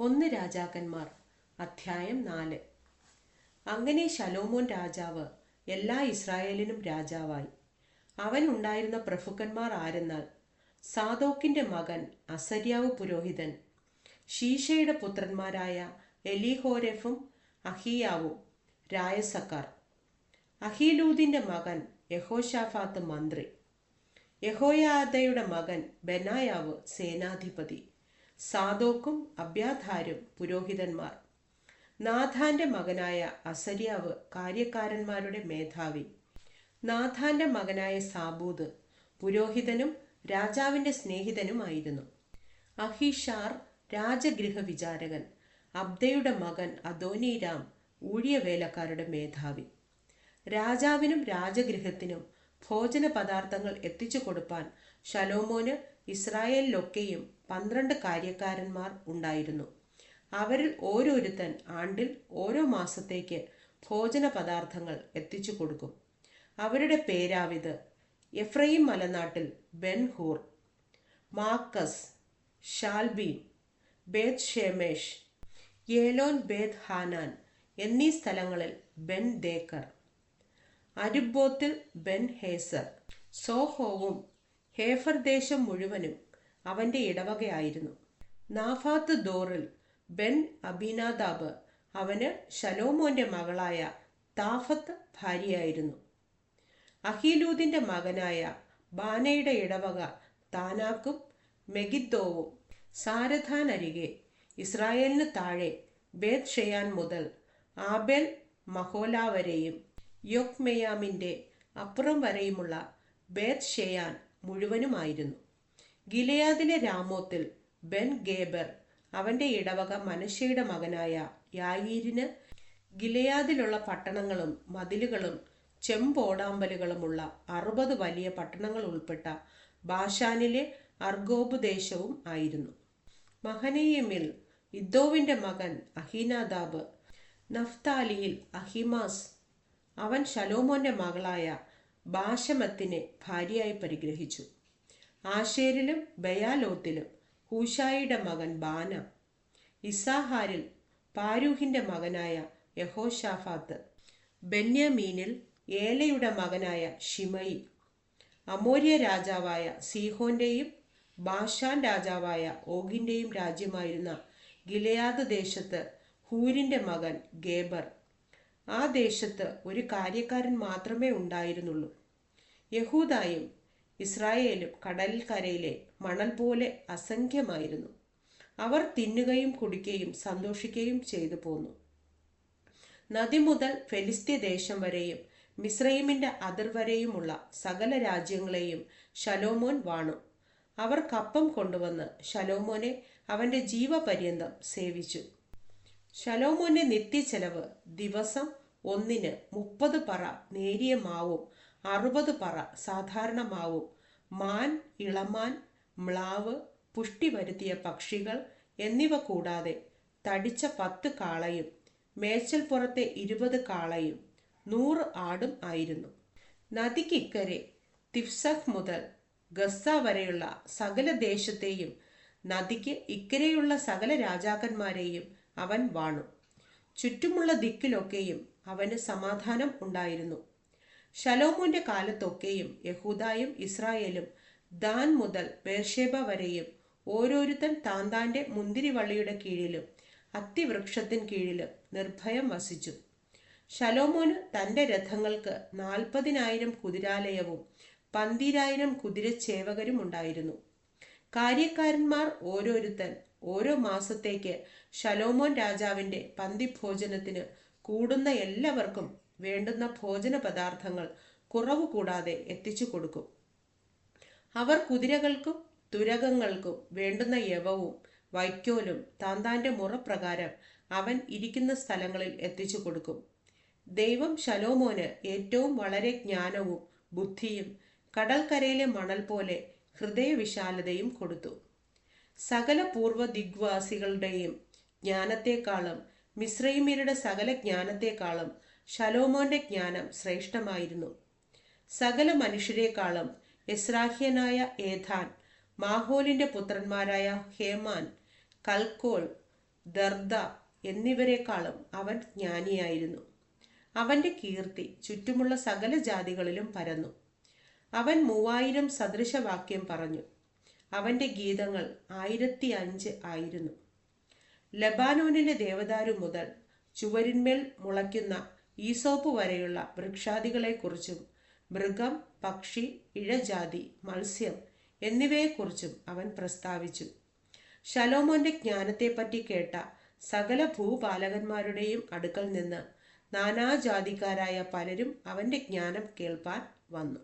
ഒന്ന് രാജാക്കന്മാർ. അധ്യായം നാല്. അങ്ങനെ ശലോമോൻ രാജാവ് എല്ലാ ഇസ്രായേലിനും രാജാവായി. അവൻ ഉണ്ടായിരുന്ന പ്രഭുക്കന്മാർ ആരെന്നാൽ? സാദോക്കിന്റെ മകൻ അസര്യാവ് പുരോഹിതൻ. ഷീഷയുടെ പുത്രന്മാരായ എലിഹോരെഫും അഹിയാവും രായസക്കാർ. അഹീലൂദിന്റെ മകൻ യഹോഷാഫാത്ത് മന്ത്രി. യഹോയാദയുടെ മകൻ ബെനായാവ് സേനാധിപതി. സാദോക്കും അബ്യാധാരും പുരോഹിതന്മാർ. നാഥാന്റെ മകനായ അസര്യാവ് കാര്യക്കാരന്മാരുടെ മേധാവി. നാഥാന്റെ മകനായ സാബൂദ് പുരോഹിതനും രാജാവിന്റെ സ്നേഹിതനുമായിരുന്നു. അഹിഷാർ രാജഗൃഹ വിചാരകൻ അബ്ദയുടെ മകൻ അദോനിരാം ഊഴിയവേലക്കാരുടെ മേധാവി. രാജാവിനും രാജഗൃഹത്തിനും ഭോജന പദാർത്ഥങ്ങൾ എത്തിച്ചു കൊടുപ്പാൻ ഷലോമോന് ഇസ്രായേലിലൊക്കെയും പന്ത്രണ്ട് കാര്യക്കാരന്മാർ ഉണ്ടായിരുന്നു. അവരിൽ ഓരോരുത്തൻ ആണ്ടിൽ ഓരോ മാസത്തേക്ക് ഭോജന പദാർത്ഥങ്ങൾ എത്തിച്ചു കൊടുക്കും. അവരുടെ പേരാവിത് എഫ്രൈം മലനാട്ടിൽ ബെൻഹൂർ മാക്കസ് ഷാൽബീൻ ബേത് ഷേമേഷ് യേലോൻ ബേത് ഹാനാൻ എന്നീ സ്ഥലങ്ങളിൽ ബെൻ ദേക്കർ അരുബോത്തിൽ ബെൻ ഹേസർ സോഹോവും ഹേഫർ ദേശം മുഴുവനും അവന്റെ ഇടവകയായിരുന്നു. നാഫാത്ത് ദോറിൽ ബെൻ അബിനാദാബ് അവന് ശലോമോന്റെ മകളായ താഫത്ത് ഭാര്യയായിരുന്നു. അഹീലൂദിന്റെ മകനായ ബാനയുടെ ഇടവക താനാക്കും മെഗിദ്ദോവും സാരഥാൻ അരികെ ഇസ്രായേലിന് താഴെ ബേത് ഷെയാൻ മുതൽ ആബേൽ മഹോല വരെയും യൊക്മെയാമിന്റെ അപ്പുറം വരെയുമുള്ള ബേത് ഷെയാൻ മുഴുവനുമായിരുന്നു. ഗിലയാദിലെ രാമോത്തിൽ ബെൻ ഗേബർ അവന്റെ ഇടവക മനുഷ്യയുടെ മകനായ യായീരിന് ഗിലയാദിലുള്ള പട്ടണങ്ങളും മതിലുകളും ചെമ്പോടാമ്പലുകളുമുള്ള അറുപത് വലിയ പട്ടണങ്ങൾ ഉൾപ്പെട്ട ബാഷാനിലെ അർഗോബ് ദേശവും ആയിരുന്നു. മഹനീയമിൽ ഇദ്ദോവിന്റെ മകൻ അഹീനാദാബ് നഫ്താലിയിൽ അഹിമാസ് അവൻ ശലോമോന്റെ മകളായ ബാഷമത്തിനെ ഭാര്യയായി പരിഗ്രഹിച്ചു. ആശേരിലും ബയാലോത്തിലും ഹൂഷായിയുടെ മകൻ ബാന ഇസാഹാരിൽ പാരൂഹിന്റെ മകനായ യഹോഷാഫാത്ത് ബെന്യാമീനിൽ ഏലയുടെ മകനായ ഷിമയി അമോര്യ രാജാവായ സീഹോന്റെയും ബാഷാൻ രാജാവായ ഓഗിന്റെയും രാജ്യമായിരുന്ന ഗിലയാദ് ദേശത്ത് ഹൂരിന്റെ മകൻ ഗേബർ. ആ ദേശത്ത് ഒരു കാര്യക്കാരൻ മാത്രമേ ഉണ്ടായിരുന്നുള്ളൂ. യഹൂദായും ഇസ്രായേലും കടൽക്കരയിലെ കരയിലെ മണൽ പോലെ അസംഖ്യമായിരുന്നു. അവർ തിന്നുകയും കുടിക്കുകയും സന്തോഷിക്കുകയും ചെയ്തു പോന്നു. നദി മുതൽ ഫെലിസ്തീ ദേശം വരെയും മിസ്രൈമിന്റെ അതിർ വരെയുമുള്ള സകല രാജ്യങ്ങളെയും ശലോമോൻ വാണു. അവർ കപ്പം കൊണ്ടുവന്ന് ശലോമോനെ അവന്റെ ജീവപര്യന്തം സേവിച്ചു. ശലോമോന്റെ നിത്യച്ചെലവ് ദിവസം ഒന്നിന് മുപ്പത് പറ നേരിയ മാവും അറുപത് പറ സാധാരണ മാവും മാൻ ഇളമാൻ മ്ലാവ് പുഷ്ടി വരുത്തിയ പക്ഷികൾ എന്നിവ കൂടാതെ തടിച്ച പത്ത് കാളയും മേച്ചൽപ്പുറത്തെ ഇരുപത് കാളയും നൂറ് ആടും ആയിരുന്നു. നദിക്കിക്കരെ തിഫ്സഖ് മുതൽ ഗസ്സ വരെയുള്ള സകല ദേശത്തെയും നദിക്ക് ഇക്കരെയുള്ള സകല രാജാക്കന്മാരെയും അവൻ വാണു. ചുറ്റുമുള്ള ദിക്കിലൊക്കെയും അവന് സമാധാനം ഉണ്ടായിരുന്നു. ശലോമോന്റെ കാലത്തൊക്കെയും യഹൂദായും ഇസ്രായേലും ദാൻ മുതൽ ബേർഷേബ വരെയും ഓരോരുത്തൻ താന്താന്റെ മുന്തിരിവള്ളിയുടെ കീഴിലും അത്തിവൃക്ഷത്തിൻ കീഴിലും നിർഭയം വസിച്ചു. ശലോമോന് തന്റെ രഥങ്ങൾക്ക് നാൽപ്പതിനായിരം കുതിരാലയവും പന്തിരായിരം കുതിരച്ചേവകരും ഉണ്ടായിരുന്നു. കാര്യക്കാരന്മാർ ഓരോരുത്തൻ ഓരോ മാസത്തേക്ക് ശലോമോൻ രാജാവിന്റെ പന്തിഭോജനത്തിന് കൂടുന്ന എല്ലാവർക്കും വേണ്ടുന്ന ഭോജന പദാർത്ഥങ്ങൾ കുറവ് കൂടാതെ എത്തിച്ചു കൊടുക്കും. അവർ കുതിരകൾക്കും തുരകങ്ങൾക്കും വേണ്ടുന്ന യവവും വൈക്കോലും താന്താന്റെ മുറപ്രകാരം അവൻ ഇരിക്കുന്ന സ്ഥലങ്ങളിൽ എത്തിച്ചു കൊടുക്കും. ദൈവം ശലോമോന് ഏറ്റവും വളരെ ജ്ഞാനവും ബുദ്ധിയും കടൽക്കരയിലെ മണൽ പോലെ ഹൃദയവിശാലതയും കൊടുത്തു. സകല പൂർവ ദിഗ്വാസികളുടെയും ജ്ഞാനത്തെക്കാളും മിശ്രൈമ്യരുടെ സകല ജ്ഞാനത്തെക്കാളും ശലോമോന്റെ ജ്ഞാനം ശ്രേഷ്ഠമായിരുന്നു. സകല മനുഷ്യരെക്കാളും എസ്രാഹ്യനായ ഏഥാൻ മാഹോലിന്റെ പുത്രന്മാരായ ഹേമാൻ കൽക്കോൾ ദർദ എന്നിവരെക്കാളും അവൻ ജ്ഞാനിയായിരുന്നു. അവന്റെ കീർത്തി ചുറ്റുമുള്ള സകല ജാതികളിലും പരന്നു. അവൻ മൂവായിരം സദൃശവാക്യം പറഞ്ഞു. അവന്റെ ഗീതങ്ങൾ ആയിരത്തി അഞ്ച് ആയിരുന്നു. ലബാനോനിലെ ദേവദാരു മുതൽ ചുവരിന്മേൽ മുളയ്ക്കുന്ന ഈസോപ്പ് വരെയുള്ള വൃക്ഷാദികളെക്കുറിച്ചും മൃഗം പക്ഷി ഇഴജാതി മത്സ്യം എന്നിവയെക്കുറിച്ചും അവൻ പ്രസ്താവിച്ചു. ശലോമോന്റെ ജ്ഞാനത്തെപ്പറ്റി കേട്ട സകല ഭൂപാലകന്മാരുടെയും അടുക്കൽ നിന്ന് നാനാജാതിക്കാരായ പലരും അവന്റെ ജ്ഞാനം കേൾപ്പാൻ വന്നു.